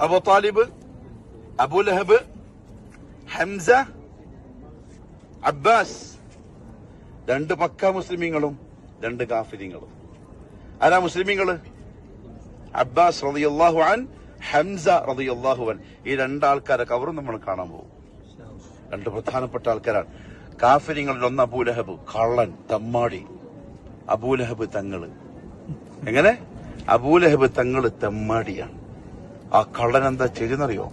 Abu Talib Abu Lahab Hamza Abbas രണ്ട് പക്ക മുസ്ലിമീങ്ങളും രണ്ട് കാഫിരിങ്ങളും. ആരാ മുസ്ലിമീങ്ങൾ? അബ്ബാസ് റളിയല്ലാഹു അൻ ഹംസ റളിയല്ലാഹു അൻ. ഈ രണ്ടാൾക്കാരെ കവറും നമ്മൾ കാണാൻ പോകും. രണ്ട് പ്രധാനപ്പെട്ട ആൾക്കാരാണ്. കാഫിരിങ്ങളിൽ ഒന്ന് അബൂലഹബ് കള്ളൻ തമ്മാടി. അബൂലഹബ് തങ്ങൾ. എങ്ങനെ? അബൂലഹബ് തങ്ങൾ തെമ്മാടിയാണ്. ആ കള്ളൻ എന്താ ചെയ്തെന്നറിയോ?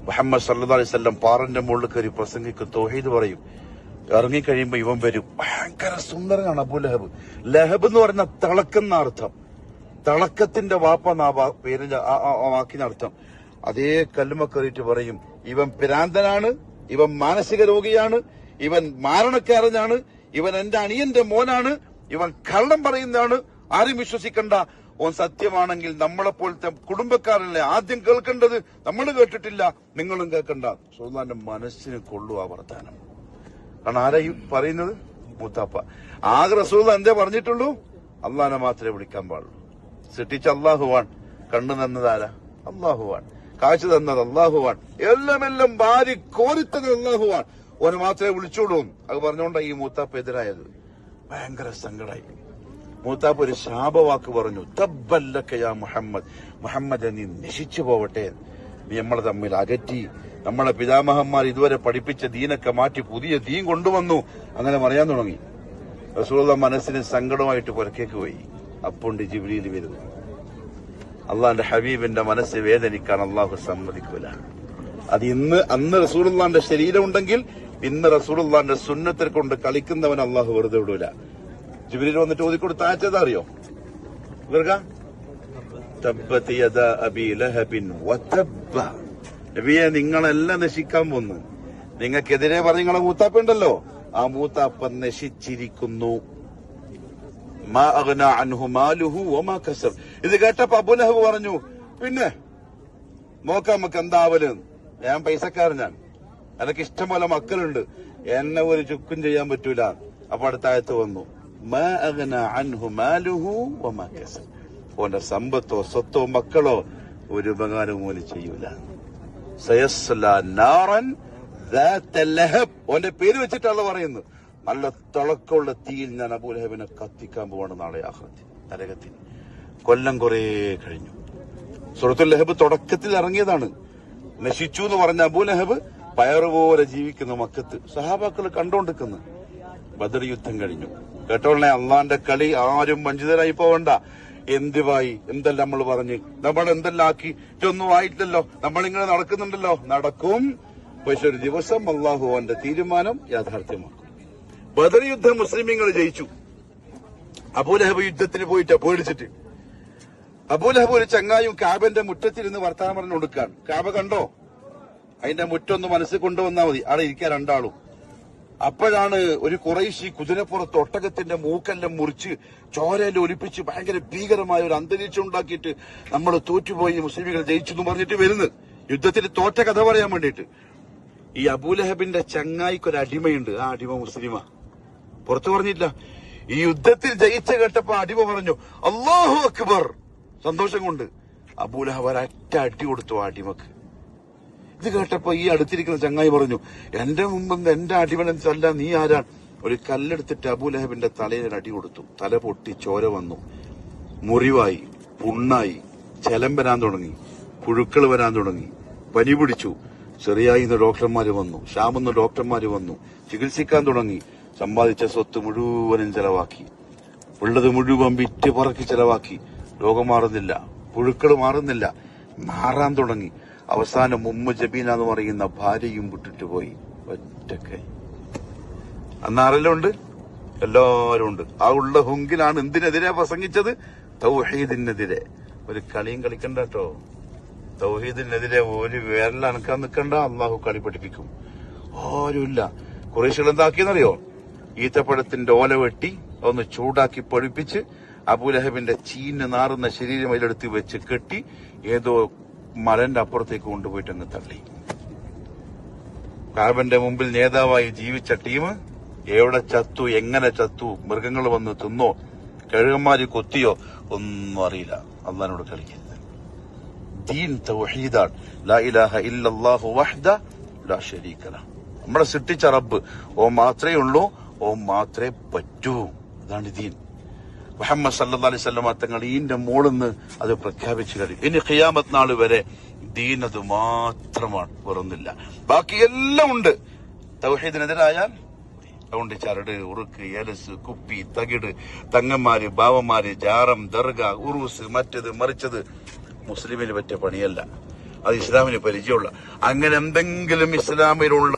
മുഹമ്മദ് സല്ലു അലൈഹി സ്വല്ലം പാറന്റെ മുകളിൽ കയറി പ്രസംഗിക്കും തോഹീദ് പറയും. ഇറങ്ങിക്കഴിയുമ്പോ ഇവൻ വരും. ഭയങ്കര സുന്ദരനാണ് അബു ലഹബ്. ലഹബ് എന്ന് പറഞ്ഞ തിളക്കുന്ന അർത്ഥം. തിളക്കത്തിന്റെ വാപ്പ പേരിന്റെ വാക്കിന് അർത്ഥം. അതേ കല്ലുമ കയറിയിട്ട് പറയും ഇവൻ പിരാന്തനാണ് ഇവൻ മാനസിക രോഗിയാണ് ഇവൻ മാരണക്കാരനാണ് ഇവൻ എന്റെ അണിയന്റെ മോനാണ് ഇവൻ കള്ളം പറയുന്നതാണ്. ആരും വിശ്വസിക്കണ്ട. ഓൻ സത്യമാണെങ്കിൽ നമ്മളെപ്പോലത്തെ കുടുംബക്കാരല്ലേ ആദ്യം കേൾക്കേണ്ടത്? നമ്മൾ കേട്ടിട്ടില്ല നിങ്ങളും കേൾക്കണ്ട. സുൽത്താന്റെ മനസ്സിന് കൊള്ളു ആ വർത്താനം. കാരണം ആരെയും പറയുന്നത്? മൂത്താപ്പ. ആകെ റസൂൽ എന്തേ പറഞ്ഞിട്ടുള്ളൂ? അള്ളഹാനെ മാത്രമേ വിളിക്കാൻ പാടുള്ളൂ. സൃഷ്ടിച്ച അള്ളാഹുവാൻ കണ്ണു തന്നത് ആരാ? അള്ളാഹുവാൻ കാഴ്ച തന്നത് അള്ളാഹുവാൻ എല്ലാം എല്ലാം ഭാര്യ കോരിത്തത് അള്ളാഹുവാൻ ഓനെ മാത്രമേ വിളിച്ചോളൂ അത് പറഞ്ഞുകൊണ്ടാണ് ഈ മൂത്താപ്പ എതിരായത്. ഭയങ്കര സങ്കടായി. മൂത്താപ്പ് ഒരു ശാപവാക്ക് പറഞ്ഞു. തബ്ബല്ലക്കയാ മുഹമ്മദ്. മുഹമ്മദ് നീ നശിച്ചു പോവട്ടെ. നീ നമ്മളെ തമ്മിൽ അകറ്റി. നമ്മളെ പിതാമഹന്മാർ ഇതുവരെ പഠിപ്പിച്ച ദീനൊക്കെ മാറ്റി പുതിയ ദീൻ കൊണ്ടുവന്നു. അങ്ങനെ പറയാൻ തുടങ്ങി. റസൂള്ള മനസ്സിന് സങ്കടമായിട്ട് പുറക്കേക്ക് പോയി. അപ്പുണ്ട് ജിബ്ലിയിൽ വരുന്നു. അള്ളാന്റെ ഹബീബിന്റെ മനസ്സ് വേദനിക്കാൻ അള്ളാഹു സമ്മതിക്കൂല. അത് ഇന്ന് അന്ന് റസൂലുള്ളാന്റെ ശരീരം ഉണ്ടെങ്കിൽ ഇന്ന് റസൂലുള്ളാന്റെ സുന്നത്തെ കൊണ്ട് കളിക്കുന്നവൻ അള്ളാഹു വെറുതെ വിടൂല. ജിബ്രീൽ വന്നിട്ട് ഓതിക്കൊടുത്ത് അയച്ചത് അറിയോ ഇവർക്ക? ലഹബിൻ നിങ്ങളെല്ലാം നശിക്കാൻ പോന്ന് നിങ്ങൾക്കെതിരെ പറഞ്ഞ നിങ്ങളെ മൂത്താപ്പ ഉണ്ടല്ലോ. ആ മൂത്താപ്പ നശിച്ചിരിക്കുന്നു. ഇത് കേട്ടപ്പോ അബുലഹബ് പറഞ്ഞു പിന്നെ നോക്കാം നമുക്ക് എന്താവൽ ഞാൻ പൈസക്കാരനാണ് എനിക്ക് ഇഷ്ടം പോലെ മക്കളുണ്ട്. എന്നെ ഒരു ചുക്കും ചെയ്യാൻ പറ്റൂല. അപ്പൊ അടുത്തായത്ത് വന്നു. ഓന്റെ സമ്പത്തോ സ്വത്തോ മക്കളോ ഒരു ഉപകാരം പോലും ചെയ്യൂല. ഓന്റെ പേര് വെച്ചിട്ടാണ് പറയുന്നത്. നല്ല തിളക്കമുള്ള തീയിൽ ഞാൻ അബുലഹബിനെ കത്തിക്കാൻ പോവാണ് നാളെ ആഹ്ലത്തിൽ നരകത്തിൽ കൊല്ലം കുറേ കഴിഞ്ഞു. സുഹൃത്തുൽ ലഹബ് തുടക്കത്തിൽ ഇറങ്ങിയതാണ്. നശിച്ചു എന്ന് പറഞ്ഞ അബൂലഹബ് പയറുപോലെ ജീവിക്കുന്ന മക്കത്ത്. സഹാബാക്കൾ കണ്ടോണ്ടിരിക്കുന്നു ബദർ യുദ്ധം കഴിഞ്ഞു. കേട്ടോളെ അള്ളാന്റെ കളി ആരും വഞ്ചിതരായി പോവണ്ട. എന്തുവായി? എന്തെല്ലാം നമ്മൾ പറഞ്ഞ്? നമ്മൾ എന്തെല്ലാം ആക്കി ഇതൊന്നും ആയിട്ടില്ലല്ലോ. നമ്മളിങ്ങനെ നടക്കുന്നുണ്ടല്ലോ. നടക്കും. പക്ഷെ ഒരു ദിവസം അള്ളാഹു അവന്റെ തീരുമാനം യാഥാർത്ഥ്യമാക്കും. ബദർ യുദ്ധം മുസ്ലിമീങ്ങൾ ജയിച്ചു. അബൂലഹബ് യുദ്ധത്തിന് പോയിട്ട് പേടിച്ചിട്ട്. അബൂലഹബ് ഒരു ചങ്ങായും കാബന്റെ മുറ്റത്തിരുന്ന് പറഞ്ഞു കൊടുക്കാൻ കാബ കണ്ടോ? അതിന്റെ മുറ്റൊന്ന് മനസ്സിൽ കൊണ്ടുവന്നാൽ മതി. അവിടെ ഇരിക്കാൻ രണ്ടാളും. അപ്പോഴാണ് ഒരു കുറേശ്ശി കുതിരപ്പുറത്ത് ഒട്ടകത്തിന്റെ മൂക്കെല്ലാം മുറിച്ച് ചോരയിൽ ഒലിപ്പിച്ച് ഭയങ്കര ഭീകരമായ ഒരു അന്തരീക്ഷം ഉണ്ടാക്കിയിട്ട് നമ്മൾ തോറ്റുപോയി മുസ്ലിമുകൾ ജയിച്ചു എന്ന് പറഞ്ഞിട്ട് വരുന്നത്. യുദ്ധത്തിൽ തോറ്റ കഥ പറയാൻ വേണ്ടിയിട്ട്. ഈ അബൂലഹബിന്റെ ചങ്ങായിക്ക് ഒരു അടിമയുണ്ട്. ആ അടിമ മുസ്ലിമ. പുറത്തു പറഞ്ഞില്ല. ഈ യുദ്ധത്തിൽ ജയിച്ച കേട്ടപ്പോ അടിമ പറഞ്ഞു അള്ളാഹു അക്ബർ. സന്തോഷം കൊണ്ട് അബൂലഹബ് ഒരറ്റ അടി കൊടുത്തു ആ അടിമക്ക്. ഇത് കേട്ടപ്പോ ഈ അടുത്തിരിക്കുന്ന ചങ്ങായി പറഞ്ഞു എന്റെ മുമ്പ് എന്റെ അടിമനല്ല നീ ആരാ? ഒരു കല്ലെടുത്തിട്ട് അബുലഹബിന്റെ തലയിൽ അടി കൊടുത്തു. തല പൊട്ടി ചോര വന്നു. മുറിവായി പുണ്ണായി ചെലം വരാൻ തുടങ്ങി. പുഴുക്കൾ വരാൻ തുടങ്ങി. പനി പിടിച്ചു. ചെറിയായി ഇന്ന് ഡോക്ടർമാര് വന്നു. ശ്യാമെന്ന് ഡോക്ടർമാര് വന്നു. ചികിത്സിക്കാൻ തുടങ്ങി. സമ്പാദിച്ച സ്വത്ത് മുഴുവനും ചെലവാക്കി. ഉള്ളത് മുഴുവൻ വിറ്റ് പറക്കി ചെലവാക്കി. രോഗം മാറുന്നില്ല. പുഴുക്കൾ മാറുന്നില്ല. മാറാൻ തുടങ്ങി. അവസാനം ഉമ്മ ജബീന എന്ന് പറയുന്ന ഭാര്യയും വിട്ടിട്ട് പോയി. ഒറ്റക്കൈ അന്ന് ആരെല്ലാം ഉണ്ട്? എല്ലാവരും ഉണ്ട്. ആ ഉള്ള ഹുങ്കിലാണ് എന്തിനെതിരെ പ്രസംഗിച്ചത്? തൗഹീദിനെതിരെ. ഒരു കളിയും കളിക്കണ്ട കേട്ടോ. തൗഹീദിനെതിരെ ഒരു വേരൽ അനക്കാൻ നിൽക്കണ്ട. അള്ളാഹു കളി പഠിപ്പിക്കും. ആരുമില്ല. കുറേശ്ശികൾ എന്താക്കിയെന്നറിയോ? ഈത്തപ്പഴത്തിന്റെ ഓല വെട്ടി ഒന്ന് ചൂടാക്കി പൊഴിപ്പിച്ച് അബുലഹബിന്റെ ചീഞ്ഞ് നാറുന്ന ശരീരം അതിലെടുത്ത് വെച്ച് കെട്ടി ഏതോ മലന്റെ അപ്പുറത്തേക്ക് കൊണ്ടുപോയിട്ടെന്ന് തള്ളി. കാബന്റെ മുമ്പിൽ നേതാവായി ജീവിച്ച ടീം എവിടെ ചത്തു എങ്ങനെ ചത്തു മൃഗങ്ങൾ വന്ന് തിന്നോ കഴുകന്മാര് കൊത്തിയോ ഒന്നും അറിയില്ല. അള്ളഹാനോട് കളിക്കരുത്. ദീൻ തൗഹീദാണ്. ലാ ഇലാഹ ഇല്ലല്ലാഹു വഹ്ദ ലാ ശരീക റബ്ബ് ഓ മാത്രമേ ഉള്ളൂ ഓ മാത്രമേ പറ്റൂ. അതാണ് ദീൻ. മുഹമ്മദ് സല്ലാ അലൈഹി സ്വലമ തങ്ങൾ ഈന്റെ മോളെന്ന് അത് പ്രഖ്യാപിച്ചു കഴിഞ്ഞു. ഇനി ഖിയാമത്ത് നാൾ വരെ ദീൻ അത് മാത്രമാണ് വേറൊന്നില്ല ബാക്കി എല്ലാം ഉണ്ട്. തൗഹീദിനെതിരായാൽ അതുകൊണ്ട് ചരട് ഉറുക്ക് എലസ് കുപ്പി തകിട് തങ്ങന്മാര് ബാവന്മാര് ജാറം ദർഗ ഉറൂസ് മറ്റത് മറിച്ചത് മുസ്ലിമിന് പറ്റിയ പണിയല്ല. അത് ഇസ്ലാമിന് പരിചയമുള്ള. അങ്ങനെ എന്തെങ്കിലും ഇസ്ലാമിലുള്ള